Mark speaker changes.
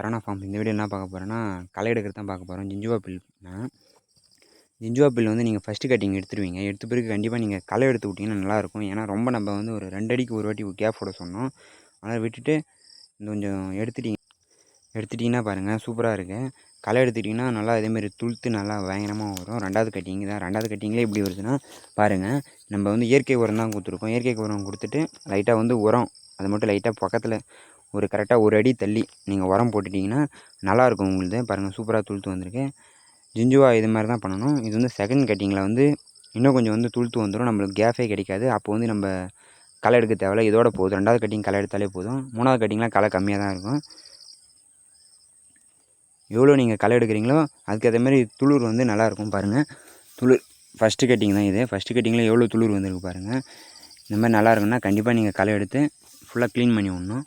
Speaker 1: Corona form இந்த video என்ன பார்க்க போகிறோன்னா களை எடுக்கிறது தான் பார்க்க போகிறோம் ஜிஞ்சுவா பில்னா ஜிஞ்சுவா பில் வந்து நீங்கள் ஃபஸ்ட்டு கட்டிங் எடுத்துருவீங்க. எடுத்த பிறகு கண்டிப்பாக நீங்கள் களை எடுத்து விட்டிங்கன்னா நல்லாயிருக்கும். ஏன்னா ரொம்ப நம்ம வந்து ஒரு ரெண்டு அடிக்கு ஒரு வாட்டி கேப் போட சொன்னோம். அதனால் விட்டுட்டு கொஞ்சம் எடுத்துட்டீங்க எடுத்துட்டிங்கன்னா பாருங்கள் சூப்பராக இருக்குது களை எடுத்துட்டிங்கன்னா நல்லா இதேமாரி துளுத்து நல்லா பயங்கரமாக வரும். ரெண்டாவது கட்டிங் தான். ரெண்டாவது கட்டிங்லேயே எப்படி வருதுன்னா பாருங்கள் நம்ம வந்து இயற்கை உரம் தான் கொடுத்துருக்கோம். இயற்கை உரம் கொடுத்துட்டு லைட்டாக வந்து உரம் அது மட்டும் லைட்டாக பக்கத்தில் ஒரு கரெக்டாக ஒரு அடி தள்ளி நீங்கள் உரம் போட்டுட்டிங்கன்னா நல்லாயிருக்கும் உங்களுது பாருங்கள் சூப்பராக துளுத்து வந்திருக்கு. ஜிஞ்சுவா இது மாதிரி தான் பண்ணணும். இது வந்து செகண்ட் கட்டிங்கில் வந்து இன்னும் கொஞ்சம் வந்து துளுத்து வந்துடும் நம்மளுக்கு கேஃபே கிடைக்காது. அப்போ வந்து நம்ம களை எடுக்க தேவையில்ல. இதோட போதும். ரெண்டாவது கட்டிங் களை எடுத்தாலே போதும். மூணாவது கட்டிங்லாம் களை கம்மியாக தான் இருக்கும். எவ்வளோ நீங்கள் களை எடுக்கிறீங்களோ அதுக்கேற்ற மாதிரி துளிர் வந்து நல்லாயிருக்கும் பாருங்கள் துளிர் ஃபஸ்ட்டு கட்டிங் தான் இது. ஃபஸ்ட்டு கட்டிங்கில் எவ்வளோ துளிர் வந்திருக்கு பாருங்கள் இந்த மாதிரி நல்லா இருக்குன்னா கண்டிப்பாக நீங்கள் களை எடுத்து ஃபுல்லாக க்ளீன் பண்ணி விடணும்.